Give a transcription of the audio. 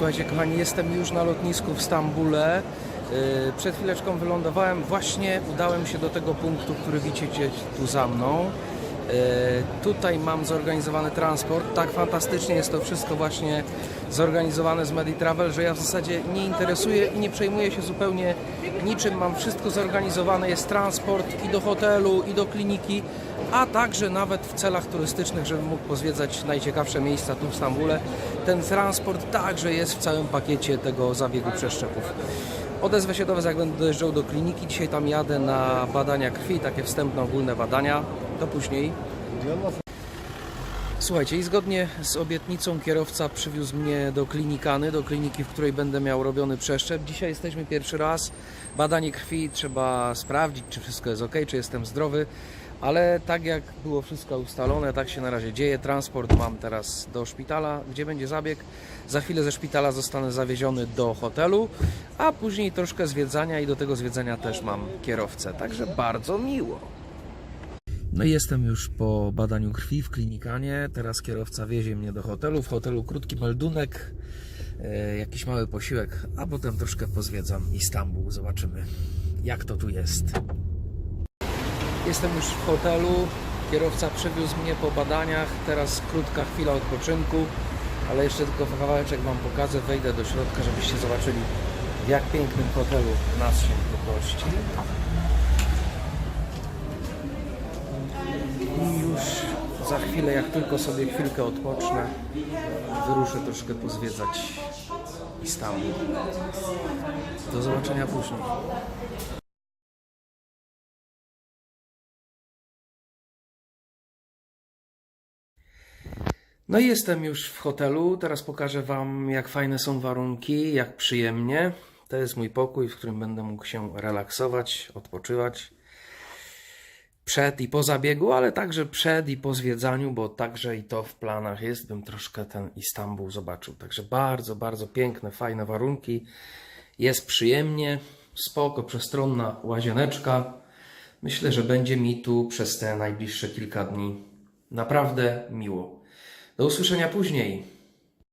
Słuchajcie, kochani, jestem już na lotnisku w Stambule. Yy, Przed chwileczką wylądowałem. Właśnie udałem się do tego punktu, który widzicie tu za mną. Yy, Tutaj mam zorganizowany transport. Tak fantastycznie jest to wszystko właśnie zorganizowane z Meditravel, że ja w zasadzie nie interesuję i nie przejmuję się zupełnie niczym. Mam wszystko zorganizowane. Jest transport i do hotelu, i do kliniki, a także nawet w celach turystycznych, żebym mógł pozwiedzać najciekawsze miejsca tu w Stambule. Ten transport także jest w całym pakiecie tego zabiegu przeszczepów. Odezwę się do Was, jak będę dojeżdżał do kliniki. Dzisiaj tam jadę na badania krwi, takie wstępne, ogólne badania. To później. Słuchajcie, i zgodnie z obietnicą kierowca przywiózł mnie do klinikany, do kliniki, w której będę miał robiony przeszczep. Dzisiaj jesteśmy pierwszy raz. Badanie krwi, trzeba sprawdzić, czy wszystko jest ok, czy jestem zdrowy. Ale tak jak było wszystko ustalone, tak się na razie dzieje. Transport mam teraz do szpitala, gdzie będzie zabieg. Za chwilę ze szpitala zostanę zawieziony do hotelu, a później troszkę zwiedzania i do tego zwiedzania też mam kierowcę. Także bardzo miło. No i jestem już po badaniu krwi w klinikanie. Teraz kierowca wiezie mnie do hotelu. W hotelu krótki meldunek, e, jakiś mały posiłek, a potem troszkę pozwiedzam Istanbul. Zobaczymy, jak to tu jest. Jestem już w hotelu. Kierowca przywiózł mnie po badaniach. Teraz krótka chwila odpoczynku, ale jeszcze tylko kawałeczek Wam pokażę. Wejdę do środka, żebyście zobaczyli, w jak pięknym hotelu nas się gości. I już za chwilę, jak tylko sobie chwilkę odpocznę, wyruszę troszkę pozwiedzać Istanbul. Do zobaczenia później. No i jestem już w hotelu. Teraz pokażę Wam, jak fajne są warunki, jak przyjemnie. To jest mój pokój, w którym będę mógł się relaksować, odpoczywać przed i po zabiegu, ale także przed i po zwiedzaniu, bo także i to w planach jest, bym troszkę ten Istanbul zobaczył. Także bardzo, bardzo piękne, fajne warunki. Jest przyjemnie, spoko, przestronna łazieneczka. Myślę, że będzie mi tu przez te najbliższe kilka dni naprawdę miło. Do usłyszenia później.